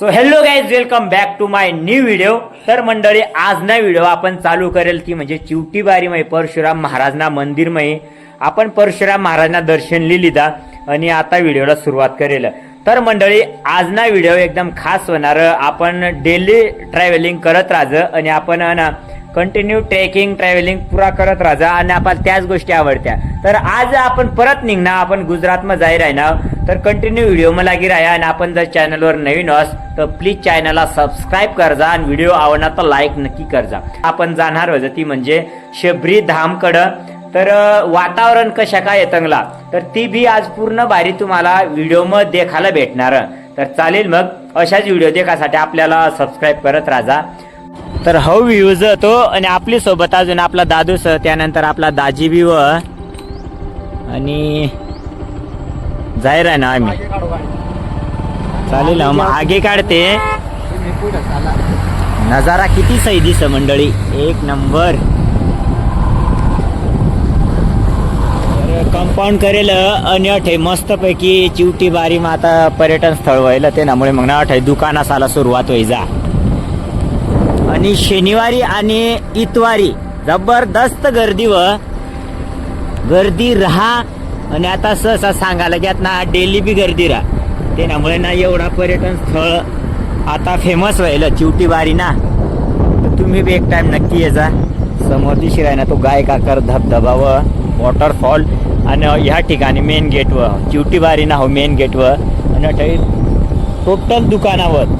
So hello guys welcome back to my new video तर मंडळी आज ना व्हिडिओ आपण चालू करेल ती म्हणजे चिवटीबारीमय परशुराम महाराजना मंदिरमय. आपण परशुराम महाराजना दर्शन लिहिदा आणि आता व्हिडिओला सुरुवात करेल. तर मंडळी आज ना व्हिडिओ एकदम खास होणार. आपण डेली ट्रॅव्हलिंग करत राहायचं आणि आपण ना कंटिन्यू ट्रेकिंग ट्रॅव्हलिंग पुरा करत राहा आणि आपल्याला त्याच गोष्टी आवडत्या. तर आज आपण परत निघणार आपण गुजरातमध्ये जाई राहणार. तर कंटिन्यू व्हिडिओ लागी राहा आणि आपण जर चॅनलवर नवीन अस तर प्लीज चॅनलला सबस्क्राईब करजा आणि व्हिडिओ आवडला तर लाईक नक्की करजा. आपण जाणार होतं ती म्हणजे शबरी धामकडं. तर वातावरण कशा काय येतंगला तर ती बी आज पूर्ण भारी तुम्हाला व्हिडिओमध्ये देखायला भेटणार. तर चालेल मग अशाच व्हिडिओ देखासाठी आपल्याला सबस्क्राईब करत राहा तर हो व्ह्यूज तो आणि आपली सोबत अजून आपला दादूस त्यानंतर आपला दाजी बी व. आणि जाहीर आहे ना आम्ही. चालेल मग आगे काढते. नजारा किती सही दिस मंडळी? एक नंबर. कंपाऊंड करेल आणि अठे मस्तपैकी चिवटी बारी मग आता पर्यटन स्थळ व्हायला ते त्यामुळे मग ना अठे दुकानासाला सुरुवात होई जा. आणि शनिवारी आणि इतवारी. जबरदस्त गर्दी व गर्दी राहा. आणि आता सहसा सांगायला की ना डेली बी गर्दी राहा. त्यामुळे ना एवढा पर्यटन स्थळ आता फेमस व्हायला चिवटी बारी ना. तर तुम्ही बी एक टाइम नक्की ये जा. समोर दिशी आहे ना तो गायकाकर धबधबा व वॉटरफॉल आणि ह्या ठिकाणी मेन गेट व चिवटी बारी ना हो मेन गेट व आणि टोटल दुकानावर.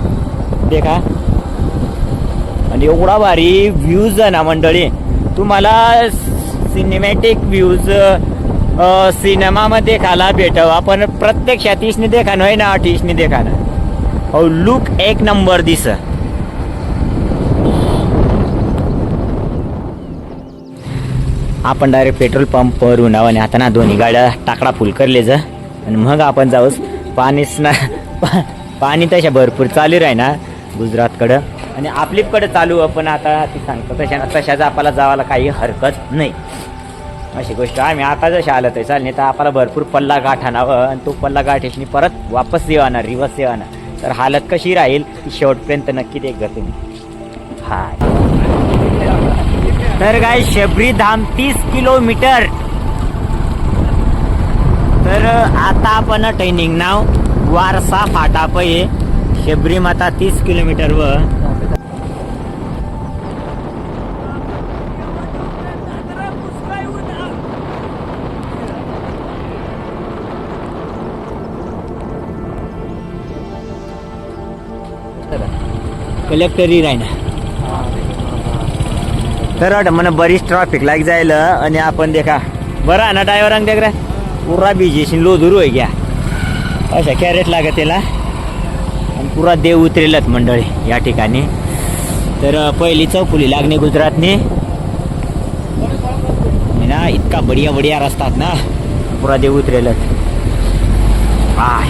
देखा आणि एवढा भारी व्ह्यूज आहे ना मंडळी. तुम्हाला सिनेमॅटिक व्ह्यूज सिनेमामध्ये खाला भेटव. आपण प्रत्यक्षात इसने देखान नाही ना अट इसने ना. हो लुक एक नंबर दिस. आपण डायरेक्ट पेट्रोल पंप वरून आणि आता ना दोन्ही गाड्या टाकडा फुल करले जा. आणि मग आपण जाऊस. पाणीच ना पा- पाणी तशा भरपूर चालू राही ना गुजरातकडं. आणि आपलीकडे चालू आपण आता ती सांगतो तशा तशाच आपल्याला जावायला काही हरकत नाही. अशी गोष्ट. आम्ही आता जशी आलं तर चालेल नाही तर आपल्याला भरपूर पल्ला गाठ आणावं आणि तो पल्ला गाठेशनी परत वापस येणार रिवर्स येणार तर हालत कशी राहील ती शेवटपर्यंत नक्की देख ग तुम्ही हाय. तर काय शबरी धाम तीस किलोमीटर. तर आता आपण ट्रेनिंग नाव वारसा फाटा पये शबरी माता तीस किलोमीटर व कलेक्टरी राहीना तर वाटतं बरीच ट्रॅफिक लाग जायला आणि आपण देखा बरं आहे ना ड्रायव्हरांक देख? रे पुरा बिजेशी लोधूर होय घ्या अशा कॅरेट लागत त्याला आणि पुरा देव उतरेलत मंडळी या ठिकाणी. तर पहिली चौफुली लागणे गुजरातने. ना इतका बढिया बढिया रस्तात ना. पुरा देव उतरेलत. आय.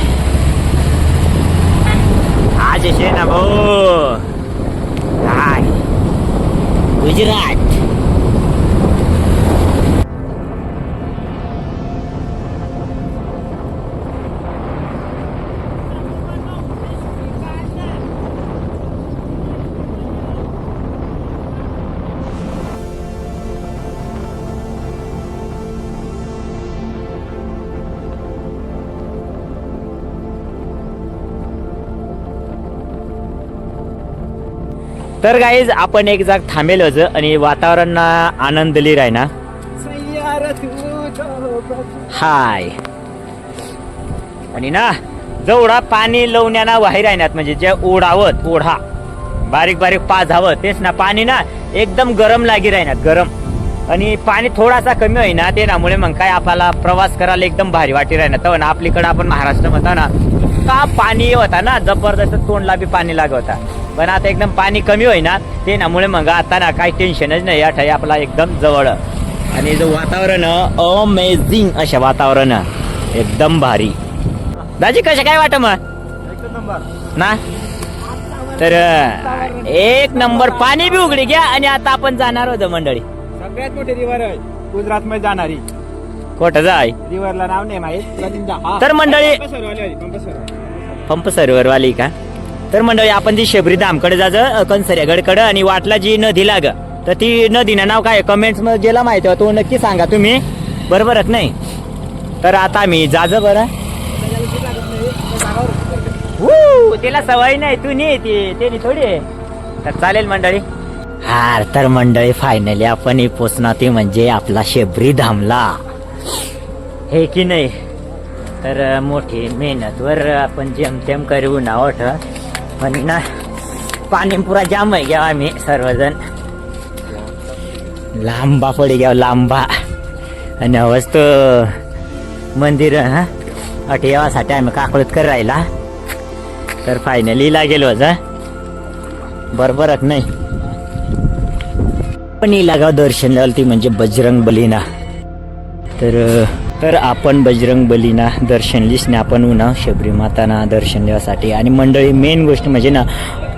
आज असे ना भाऊ? गुजरात तर गाईज आपण एक जाग थांबेल होतं आणि वातावरण आनंद लिहि राही ना? हाय. आणि ना जेवढा पाणी लवण्याना बाहेर राहण्यात म्हणजे जे ओढावत ओढा बारीक बारीक पा झावं तेच ना पाणी ना एकदम गरम लागी राहण्यात गरम. आणि पाणी थोडासा कमी होईना ते नामुळे मग काय आपल्याला प्रवास करायला एकदम भारी वाटी राहणार तर हो ना आपलीकडे आपण महाराष्ट्र म्हणता ना का पाणी होता ना जबरदस्त तोंडला बी पाणी लागत होता. पण आता एकदम पाणी कमी होईना. ते नामुळे मग आता ना काही टेन्शनच नाही. या ठाई आपला एकदम जवळ. आणि जो वातावरण अमेझिंग अशा वातावरण एकदम भारी. दाजी कशा काय वाट मग? ना? तर एक नंबर पाणी बी उघडी घ्या आणि आता आपण जाणार होतो मंडळी. सगळ्यात मोठी रिव्हर आहे. गुजरात मध्ये जाणारी. कुठं जाय? रिव्हरला नाव नाही माहीत. तर मंडळी- पंप सर्व्हर वाली का? तर मंडळी आपण ती शेबरी धामकडे जायचं कनसऱ्यागडकडं आणि वाटला जी नदी लाग तर ती नदीनं नाव काय? कमेंट्समध्ये गेला माहिती आहे तो नक्की सांगा तुम्ही. बरोबरच नाही? तर आता मी जाज बरं. वू, तिला सवय नाही तू नाही ती ते थोडी आहे. तर चालेल मंडळी. हार तर मंडळी फायनली आपण पोचणार ती म्हणजे आपला शेबरी धामला. हे की नाही? तर मोठी मेहनतवर आपण जेमतेम करू नावट पण ना पाणी पुरा जाम आहे घ्या आम्ही सर्वजण. लांबा पडे घ्या लांबा. आणि हवंच तो मंदिर हा? अठेवासाठी आम्ही काकळत कर राहिला. तर फायनली लागेल होता बरोबरच नाही. पण इलागाव दर्शन लावलं ती म्हणजे बजरंग बलीना. तर तर आपण बजरंग बलीना दर्शन लिस्टने आपण उन्हा शबरीमाताना दर्शन देवासाठी. आणि मंडळी मेन गोष्ट म्हणजे ना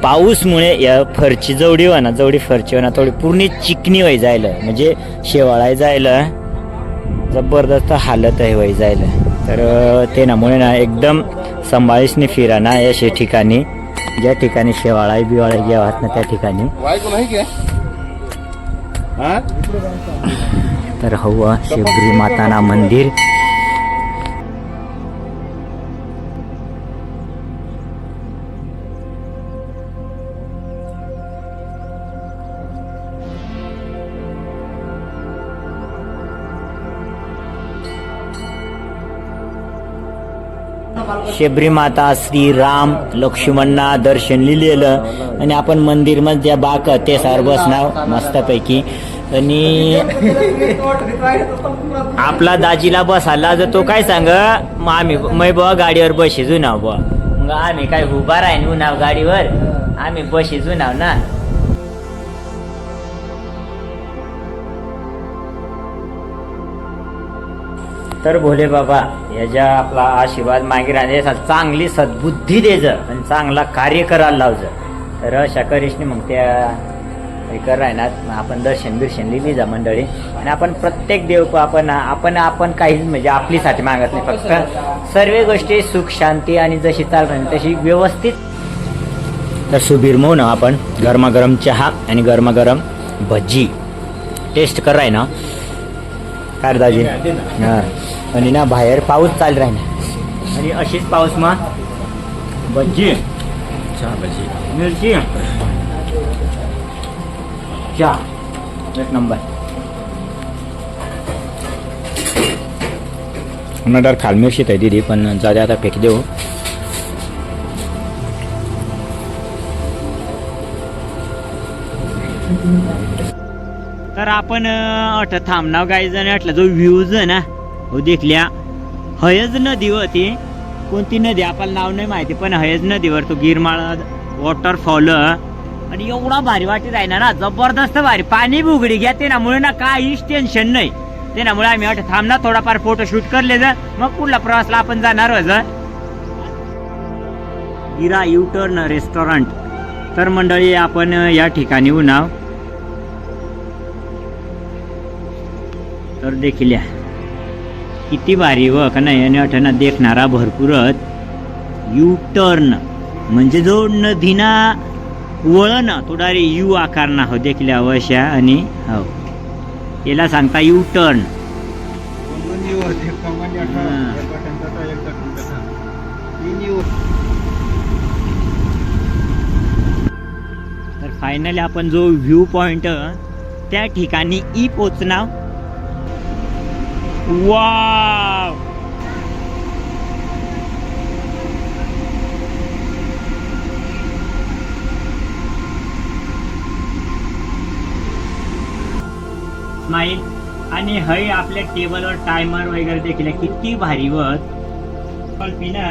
पाऊसमुळे या फरची जवडी हो ना जवडी फरची हो ना थोडी पूर्ण चिकनी व्हाय जायला. म्हणजे शेवाळाय जायला जबरदस्त हालत आहे व्हाय जायला. तर ते नामुळे ना एकदम संभाळीसने फिरा ना अशा ठिकाणी. ज्या ठिकाणी शेवाळाय बिवाळाय घ्यावात ना त्या ठिकाणी. तर हवा शिवगिरी माताना मंदिर. शेबरी माता श्रीराम लक्ष्मणना दर्शन लिहिलेलं. आणि आपण मंदिरमध्ये बाक ते सर्वच नाव मस्तपैकी आणि आपला दाजीला बसायला जर तो काय सांग मग आम्ही मै बुवा गाडीवर बशी जुनाव बुवा. मग आम्ही काय उभा राहीन उन्हाव गाडीवर आम्ही बशी जुनाव ना. तर भोले बाबा याच्या आपला आशीर्वाद मागे राहणे चांगली सद्बुद्धी देज आणि चांगला कार्य करायला लावज तर अशा करीशने मग त्या कर राहणार मग आपण दर्शन बिर्शन लिहिली जा मंडळी. आणि आपण प्रत्येक देव आपण आपण आपण काहीच म्हणजे आपलीसाठी मागत नाही. फक्त सर्व गोष्टी सुख शांती आणि जशी चाल राहणे तशी व्यवस्थित. तर सुबीर मऊ ना आपण गरमागरम चहा आणि गरमागरम भजी टेस्ट कराय ना. काय दाजी? हा. आणि ना बाहेर पाऊस चालू राहिना आणि अशीच पाऊस मग भजी चहा भजी मिरची. चहा एक नंबर. नडर खाल मिरची आहे दिदी पण दे आता फेक देऊ. तर आपण अठ थांबनाव गाईज आणि अटला जो व्ह्यूज आहे ना हो देखल्या हयज नदी होती कोणती नदी आपल्याला नाव नाही माहिती पण हयज नदीवर तो गिरमाळ वॉटरफॉल आणि एवढा भारी वाटत आहे ना जबरदस्त भारी. पाणी बुगडी घ्या ते ना काहीच टेन्शन नाही. ते आम्ही वाटत थांबणार थोडाफार फोटो शूट करले जर मग पुढला प्रवासला आपण जाणार होत गिरा यू टर्न रेस्टॉरंट तर मंडळी आपण या ठिकाणी उन्हाव तर देखील या. किती भारी व का नाही आणि अठना देखणारा भरपूरच. यू टर्न म्हणजे जो नदीना वळण डायरेक्ट यू आकारना हो देखील अवश्या आणि हो. याला सांगता यू टर्न. तर फायनली आपण जो व्ह्यू पॉइंट त्या ठिकाणी ई पोचणार वाव! स्माईल आणि हय आपल्या टेबलवर टायमर वगैरे देखील आहे. किती भारी वर पिना